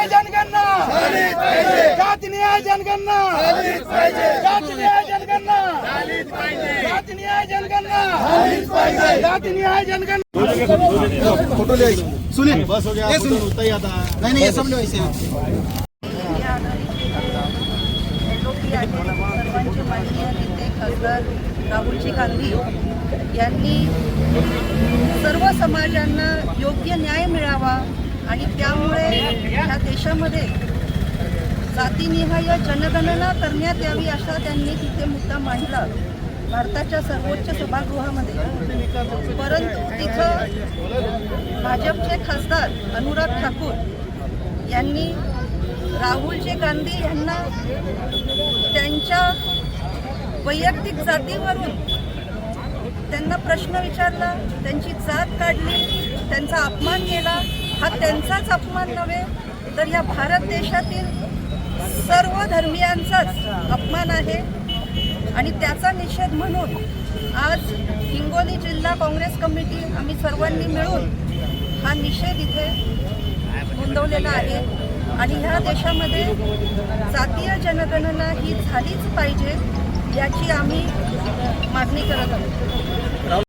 न्याय जनगणना. जाती न्याय जनगणना जाती न्याय जनगणना जाती न्याय जनगणना जाती न्याय जनगणना फोटो ले सुनील बस हो गया फोटो होता ही आता. नहीं नहीं ये सब ले आहे सर्वांचे माननीय नेते खासदार राहुलजी गांधी यांनी सर्व समाजांना योग्य न्याय मिळावा आणि त्यामुळे देशामध्ये जातीनिहाय जनगणना करण्यात यावी असा त्यांनी तिथे मुद्दा मांडला. भारताच्या सर्वोच्च सभागृहामध्ये. परंतु तिथं भाजपचे खासदार अनुराग ठाकूर यांनी राहुलजी गांधी यांना त्यांच्या वैयक्तिक जातीवरून त्यांना प्रश्न विचारला त्यांची जात काढली त्यांचा अपमान केला. हा त्यांचाच अपमान नव्हे तर या भारत देशातील सर्व धर्मियांचाच अपमान आहे. आणि त्याचा निषेध म्हणून आज हिंगोली जिल्हा काँग्रेस कमिटी आम्ही सर्वांनी मिळून हा निषेध इथे नोंदवलेला आहे. आणि ह्या देशामध्ये जातीय जनगणना ही झालीच पाहिजे याची आम्ही मागणी करत आहोत.